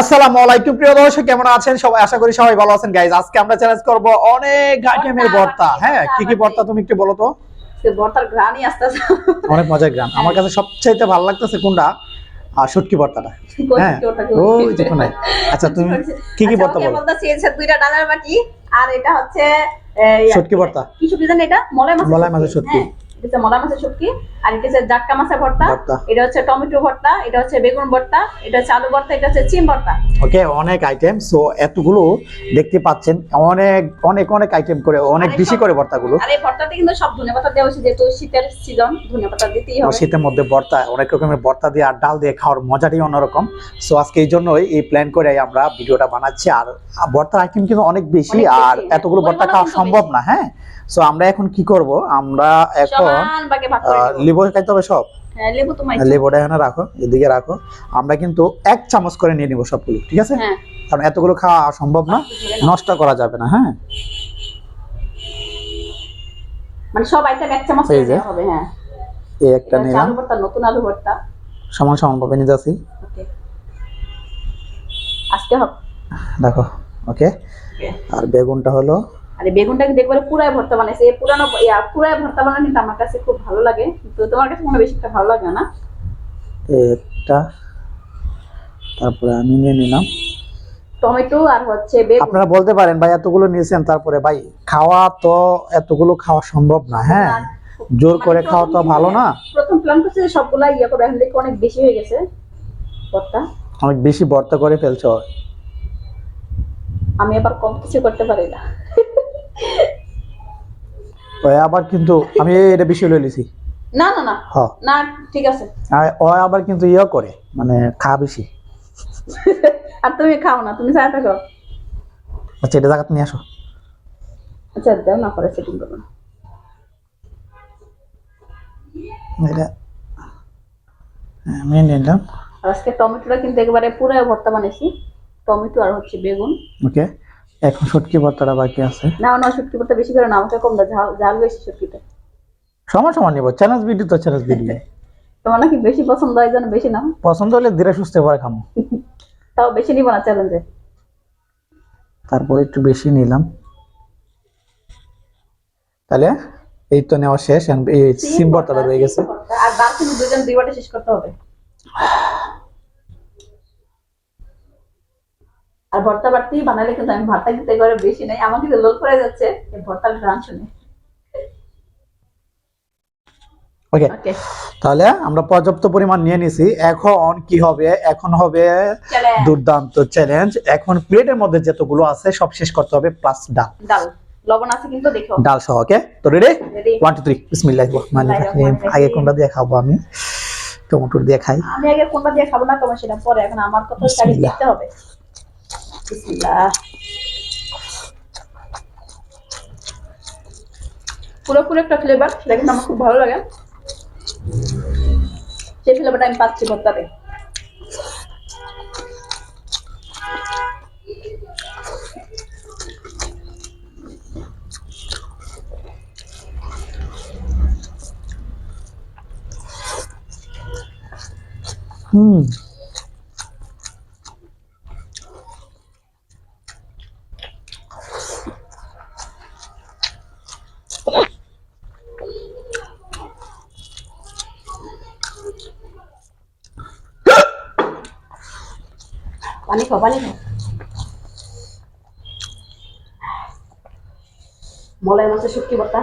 আসসালামু আলাইকুম প্রিয় দর্শক কেমন আছেন? সবাই আশা করি সবাই ভালো আছেন। গাইজ আজকে আমরা চ্যালেঞ্জ করব অনেক আইটেমের ভর্তা। হ্যাঁ কি কি ভর্তা তুমি একটু বলো তো। ভর্তার ঘ্রাণই আসতেছে। অনেক মজার গ্রাম আমার কাছে সবচাইতে ভালো লাগতেছে কোনটা? আর শুটকি ভর্তাটা। হ্যাঁ। ওই দেখো নাই আচ্ছা তুমি কি কি ভর্তা বলো? বলতেছি এসে দুইটা ডালের বাটি আর এটা হচ্ছে এই, শুটকি ভর্তা। কি শুটকি জানেন এটা? মলাই মাছের মলাই মাছের শুটকি। এটা হচ্ছে মলাই মাছের শুটকি আর এটা হচ্ছে জাটকা মাছের ভর্তা। এটা হচ্ছে টমেটো ভর্তা এটা হচ্ছে বেগুন ভর্তা এটা হচ্ছে আলু ভর্তা এটা হচ্ছে চিম ভর্তা। ওকে অনেক আইটেম সো এতগুলো দেখতে পাচ্ছেন অনেক অনেক অনেক আইটেম করে অনেক বেশি করে ভর্তাগুলো। আর এই ভর্তাতে কিন্তু সব ধনেপাতা দেওয়া হয়েছে যেহেতু শীতের সিজন ধনেপাতা দিতেই হবে। শীতের মধ্যে ভর্তা অনেক রকমের ভর্তা দিয়ে আর ডাল দিয়ে খাওয়ার মজাটাই অন্যরকম। সো আজকে এই জন্যই এই প্ল্যান করে আমরা ভিডিওটা বানাচ্ছি আর ভর্তার আইটেম কিন্তু অনেক বেশি আর। এতগুলো ভর্তা খাওয়া সম্ভব না হ্যাঁ? সো আমরা এখন কি করব? আমরা এখন লেবু খাইতে হবে সব? হ্যাঁ তোমার লেবুটা এখানে রাখো এদিকে রাখো। আমরা কিন্তু এক চামচ করে নিয়ে নিব সবগুলো ঠিক আছে? হ্যাঁ। কারণ এতগুলো খাওয়া সম্ভব না নষ্ট করা যাবে না হ্যাঁ? মানে সব আইটেম এক চামচ করে হবে হ্যাঁ। এই একটা নিলাম। আলু ভর্তা নতুন আলু ভর্তা। সমান সমান ভাবে নিতে আসি আজকে হবে। দেখো ওকে। আর বেগুনটা হলো আর এই বেগুনটা কিন্তু একবারে পুরাই ভর্তা বানাইছে। এই পুরানো পুরাই ভর্তা বানানো কিন্তু আমার কাছে খুব ভালো লাগে। কিন্তু তোমার কাছে মনে বেশি একটা ভালো লাগে না? একটা তারপরে আমি নিয়ে নিলাম। টমেটো আর হচ্ছে বেগুন। আপনারা বলতে পারেন ভাই এতগুলো নিয়েছেন তারপরে ভাই খাওয়া তো এতগুলো খাওয়া সম্ভব না হ্যাঁ? জোর মানে করে খাওয়া তো ভালো না? প্রথম প্ল্যান করছে যে সবগুলা ইয়া করে এখন দেখি অনেক বেশি হয়ে গেছে ভর্তা। অনেক বেশি ভর্তা করে ফেলছো। আমি আবার কম কিছু করতে পারি না। আবার কিন্তু আমি এটা বেশি লয়ে লিছি। না না না। না ঠিক আছে। আর ও আবার কিন্তু ইয়ে করে মানে খা বেশি। আর তুমি খাও না তুমি থাকো। আচ্ছা এটা জায়গাতে নিয়ে আসো। আচ্ছা দাও না করে সেটিং করব। এটা আমি নিলাম। আজকে টমেটোটা কিন্তু একেবারে পুরো ভর্তা বানাইছি। টমেটো আর হচ্ছে বেগুন। ওকে। এখন শুটকি ভর্তাটা বাকি আছে। না না শুটকি ভর্তা বেশি করে না আমাকে কম দাও ঝাল ঝাল বেশি শুটকিটা সমান সমান নিব চ্যালেঞ্জ ভিডিও তো চ্যালেঞ্জ ভিডিও তোমার নাকি বেশি পছন্দ হয় যেন বেশি নাও। পছন্দ হলে ধীরে সুস্থ পরে খামো। তাও বেশি নিব না চ্যালেঞ্জে তারপরে একটু বেশি নিলাম। তাহলে এই তো নেওয়া শেষ এই সিম ভর্তাটা রয়ে গেছে। আর কিন্তু দুজন দুই বাটে শেষ করতে হবে। আর ভর্তা বাড়তি বানালে কিন্তু আমি ভর্তা কিন্তু এবারে বেশি নাই আমার কিন্তু লোল করে যাচ্ছে ভর্তার গান শুনে। ওকে তাহলে আমরা পর্যাপ্ত পরিমাণ নিয়ে নিছি। এখন কি হবে? এখন হবে দুর্দান্ত চ্যালেঞ্জ এখন প্লেটের মধ্যে যতগুলো আছে সব শেষ করতে হবে প্লাস ডাল। ডাল। লবণ আছে কিন্তু দেখো। ডাল সহ ওকে তো ready ready one two three বিসমিল্লাহির রহমানির রহিম আগে কোনটা দিয়ে খাব আমি? টমেটোর দিয়ে খাই। আমি আগে কোনটা দিয়ে খাব না তোমার সেটা পরে এখন আমার কথা বিসমিল্লাহ। দিতে হবে। বিসমিল্লাহ। পুরোপুরি একটা ফ্লেভার কিন্তু আমার খুব ভালো লাগে। সেই ফ্লেভারটা আমি পাচ্ছি ভর্তাতে হুম। পানি খাও পানি খাও। মলাই মাছের শুটকি ভর্তা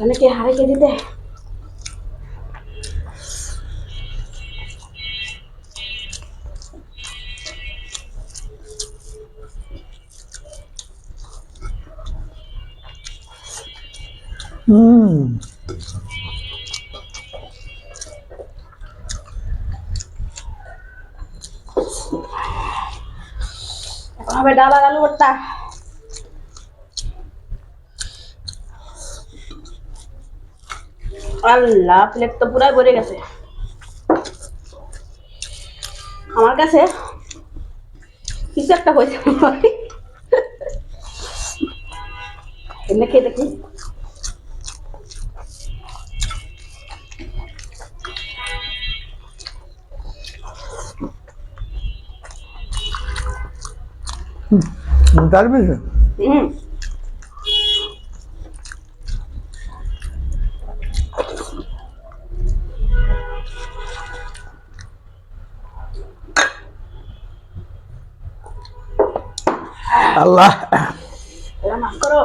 ನನಗೆ ಹಾಗೆದಿದೆ हम्म हमें डाला डालू बट्टा আল্লাহ প্লেট তো পুরাই ভরে গেছে। আমার কাছে কিছু একটা হয়েছে এমনি খেয়ে দেখি। বেশি হুম। আল্লাহ এবার মাফ করো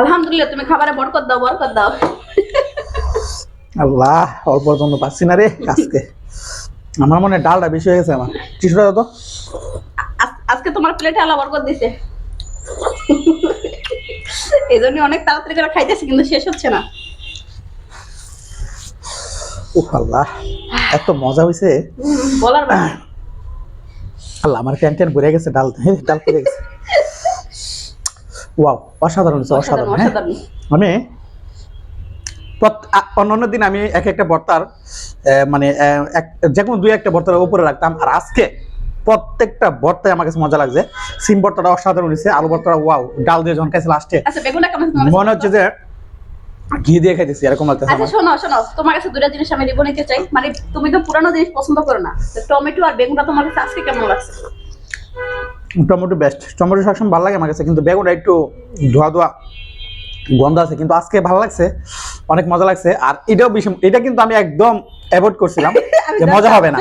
আলহামদুলিল্লাহ তুমি খাবারে বরকত দাও বরকত দাও। আল্লাহ অল্প জন্য পাচ্ছি না রে আজকে। আমার মনে ডালটা বেশি হয়ে গেছে আমার। টিসুটা তো। আজকে তোমার প্লেটে আলা বরকত দিছে। এই জন্য অনেক তাড়াতাড়ি করে খাইতেছি কিন্তু শেষ হচ্ছে না। উফ আল্লাহ এত মজা হয়েছে বলার। আল্লাহ আমার ক্যান ট্যান ভরে গেছে ডাল ডাল পড়ে গেছে। ওয়াও অসাধারণ অসাধারণ হ্যাঁ? আমি অন্যান্য দিন আমি এক একটা ভর্তার আহ, মানে যে কোনো দুই একটা ভর্তার উপরে রাখতাম। আর আজকে প্রত্যেকটা ভর্তায় আমার কাছে মজা লাগছে। সিম ভর্তাটা অসাধারণ হয়েছে আলু ভর্তাটা ওয়াও ডাল দিয়ে যখন খাইছে লাস্টে আচ্ছা মনে হচ্ছে যে ঘি দিয়ে খাইতেছি এরকম লাগতেছে আচ্ছা শোনো শোনো তোমার কাছে দুটা জিনিস আমি রিবো নিতে চাই। মানে তুমি তো পুরানো জিনিস পছন্দ করো না। টমেটো আর বেগুনটা তোমার কাছে আজকে কেমন লাগছে? টমেটো বেস্ট টমেটো সবসময় ভালো লাগে আমার কাছে কিন্তু বেগুনটা একটু ধোয়া ধোয়া গন্ধ আছে কিন্তু আজকে ভালো লাগছে অনেক মজা লাগছে। আর এটাও বেশি এটা কিন্তু আমি একদম অ্যাভয়েড করছিলাম যে মজা হবে না।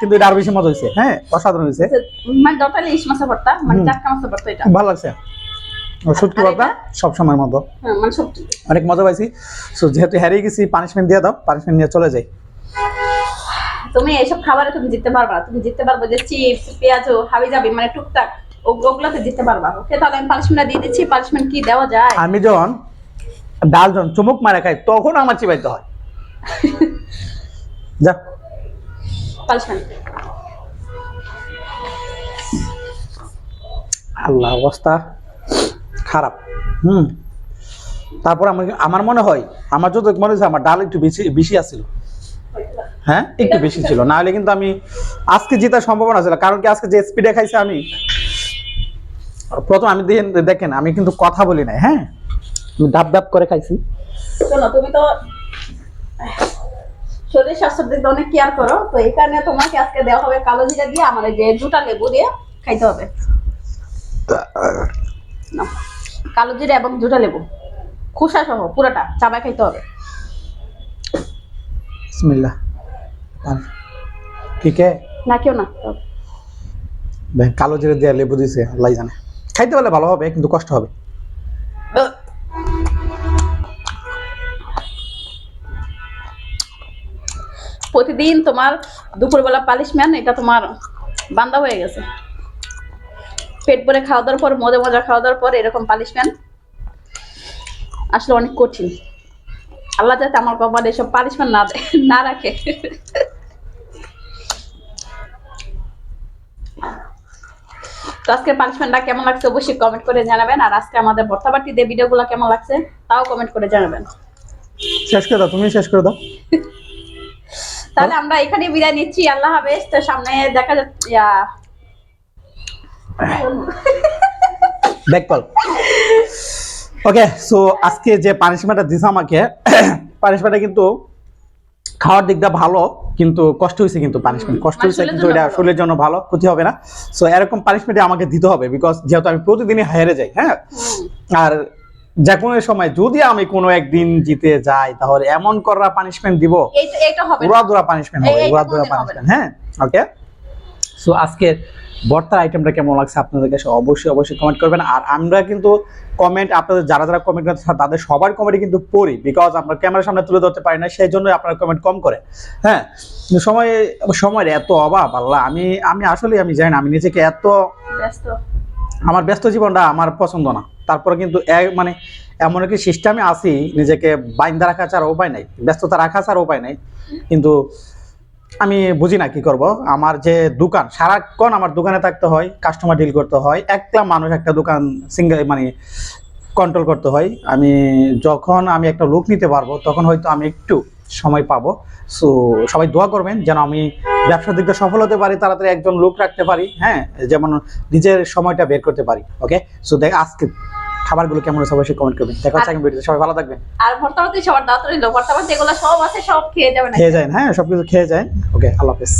কিন্তু এটা আরও বেশি মজা হয়েছে। হ্যাঁ অসাধারণ হয়েছে। আচ্ছা, মানে দরকার ইলিশ মাছের ভর্তা মানে। চাটকা মাছের ভর্তা এটা। ভালো লাগছে। সত্যি কথা সব সময় মতো। হ্যাঁ, মানে অনেক মজা পাইছি। সো যেহেতু হারিয়ে গেছি পানিশমেন্ট দিয়ে দাও পানিশমেন্ট নিয়ে চলে যাই। তুমি এইসব খাবারে তুমি জিততে পারবা না। তুমি জিততে পারবে যে চিপস পেঁয়াজু হাবি যাবি মানে টুকটাক ওগুলোতে জিততে পারবা। ওকে তাহলে আমি পানিশমেন্ট দিয়ে দিচ্ছি। পানিশমেন্ট কি দেওয়া যায়? আমি যখন ডাল যখন চুমুক মারা খাই তখন আমার চিবাইতে হয়। যা। পানিশমেন্ট আল্লাহ অবস্থা খারাপ। হুম। তারপর আমার আমার মনে হয় আমার যত মনে হচ্ছে আমার ডাল একটু বেশি বেশি আসছিল হ্যাঁ? একটু বেশি ছিল। না হলে কিন্তু আমি আজকে জেতার সম্ভাবনা ছিল। কারণ কি আজকে যে স্পিডে খাইছে আমি, প্রথম আমি দেখেন আমি কিন্তু কথা বলি নাই হ্যাঁ? ডাব ডাব করে খাইছি। তুমি তো শরীর স্বাস্থ্যের দিকে অনেক কেয়ার করো, তো এই কারণে তোমাকে আজকে দেওয়া হবে কালো জিরা দিয়ে আমার যে দুটা লেবু দিয়ে খাইতে হবে। কালো জিরা এবং জুটা লেবু। খোসা সহ পুরোটা চাবাই খাইতে হবে। বিসমিল্লাহ। আর ঠিক আছে না কেউ না। কালো জিরে দিয়ে লেবু দিছে আল্লাহ জানে। খাইতে পারলে ভালো হবে কিন্তু কষ্ট হবে। প্রতিদিন তোমার দুপুরবেলা পালিশম্যান এটা তোমার বান্দা হয়ে গেছে। পেট ভরে খাওয়া দাওয়ার পর মজা মজা খাওয়া দাওয়ার পর এরকম পালিশম্যান আসলে অনেক কঠিন। আল্লাহ যাতে আমার বাবার এসব পালিশমেন্ট না দেয় না রাখে। তো আজকের পানিশমেন্টটা কেমন লাগছে অবশ্যই কমেন্ট করে জানাবেন। আর আজকে আমাদের ভর্তাবাটি দিয়ে ভিডিওগুলো কেমন লাগছে তাও কমেন্ট করে জানাবেন। শেষ করে দাও তুমি শেষ করে দাও। তাহলে আমরা এখানে বিদায় নিচ্ছি আল্লাহ হাফেজ। তো সামনে দেখা যাচ্ছে ব্যাক কল ওকে সো আজকে যে পানিশমেন্টটা দিছে আমাকে পানিশমেন্টটা কিন্তু খাওয়ার দিকটা ভালো কিন্তু কষ্ট হয়েছে কিন্তু পানিশমেন্ট কষ্ট মানে হয়েছে কিন্তু এটা শরীরের জন্য ভালো ক্ষতি হবে না। সো এরকম পানিশমেন্ট আমাকে দিতে হবে বিকজ যেহেতু আমি প্রতিদিনই হেরে যাই হ্যাঁ? আর যে কোনো সময় যদি আমি কোনো একদিন জিতে যাই তাহলে এমন করা পানিশমেন্ট দিব উড়া দুরা পানিশমেন্ট হবে উড়া দুরা পানিশমেন্ট হ্যাঁ? ওকে সো আজকে বর্তার আইটেমটা কেমন লাগছে আপনাদের কাছে অবশ্যই অবশ্যই কমেন্ট করবেন। আর আমরা কিন্তু কমেন্ট আপনাদের যারা যারা কমেন্ট করতে তাদের সবার কমেন্ট কিন্তু পড়ি বিকজ আমরা ক্যামেরার সামনে তুলে ধরতে পারি না সেই জন্য আপনারা কমেন্ট কম করে। হ্যাঁ সময় সময়ের এত অভাব আল্লাহ আমি আমি আসলে আমি জানি না আমি নিজেকে এত ব্যস্ত। আমার ব্যস্ত জীবনটা আমার পছন্দ না। তারপরে কিন্তু মানে এমন একটি সিস্টেমে আছি নিজেকে বাইন্দা রাখা ছাড়া উপায় নাই ব্যস্ততা রাখা ছাড়া উপায় নাই। কিন্তু আমি বুঝি না কি করব। আমার যে দোকান, সারাক্ষণ আমার দোকানে থাকতে হয় কাস্টমার ডিল করতে হয়, একলা মানুষ একটা দোকান সিঙ্গেল মানে কন্ট্রোল করতে হয়। আমি যখন আমি একটা লোক নিতে পারব, তখন হয়তো আমি একটু সময় পাবো। সো সবাই দোয়া করবেন যেন আমি ব্যবসার দিকটা সফল হতে পারি, তাড়াতাড়ি একজন লোক রাখতে পারি হ্যাঁ? যেমন নিজের সময়টা বের করতে পারি ওকে সো দেখ, আজকে খাবারগুলো কেমন হয়েছে অবশ্যই কমেন্ট করবেন। দেখা হচ্ছে আগামী ভিডিওতে। সবাই ভালো থাকবেন। আর ভর্তা ভাতি সবার দাঁত রইল। ভর্তা ভাতি এগুলো সব আছে সব খেয়ে যাবে না খেয়ে যায় হ্যাঁ সবকিছু খেয়ে যায়। ওকে আল্লাহ হাফেজ।